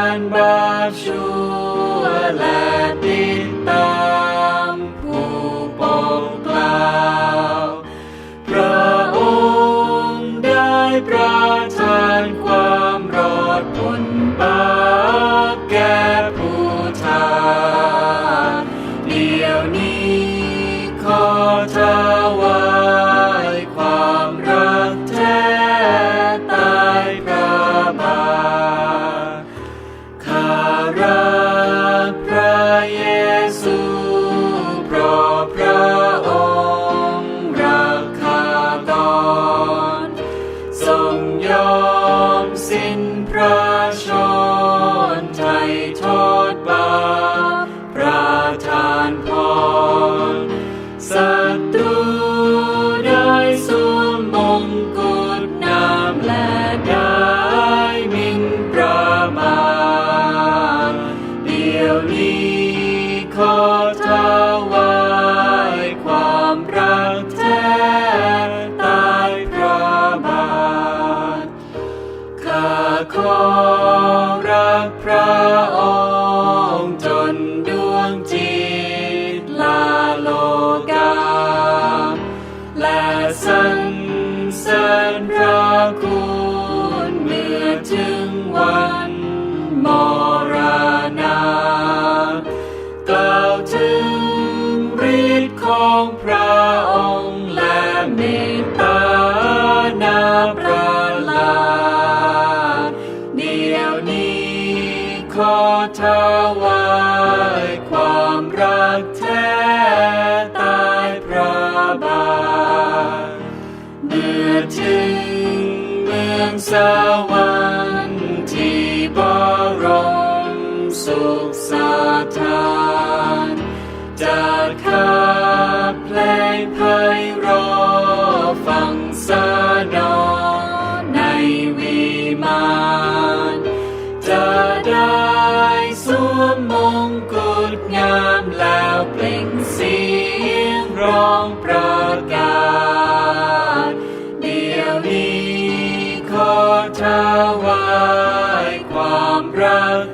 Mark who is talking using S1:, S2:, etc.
S1: านบาชั่วและติด ทรง พระองค์จนดวงจิตลาโลกา และสรรเสริญพระคุณเมื่อถึงวันมรณากล่าวถึงฤทธิ์ของพระองค์และเมตตานาประลาเดียวนี้ ขอถวายความรักแท้ใต้พระบาทเมื่อถึงเมืองสวรรค์ที่บรมสุขสถานจะขับเพลงพราามแล้วเปล่งเสียงร้องประกาศ เดียวนี้ขอถวายความรัก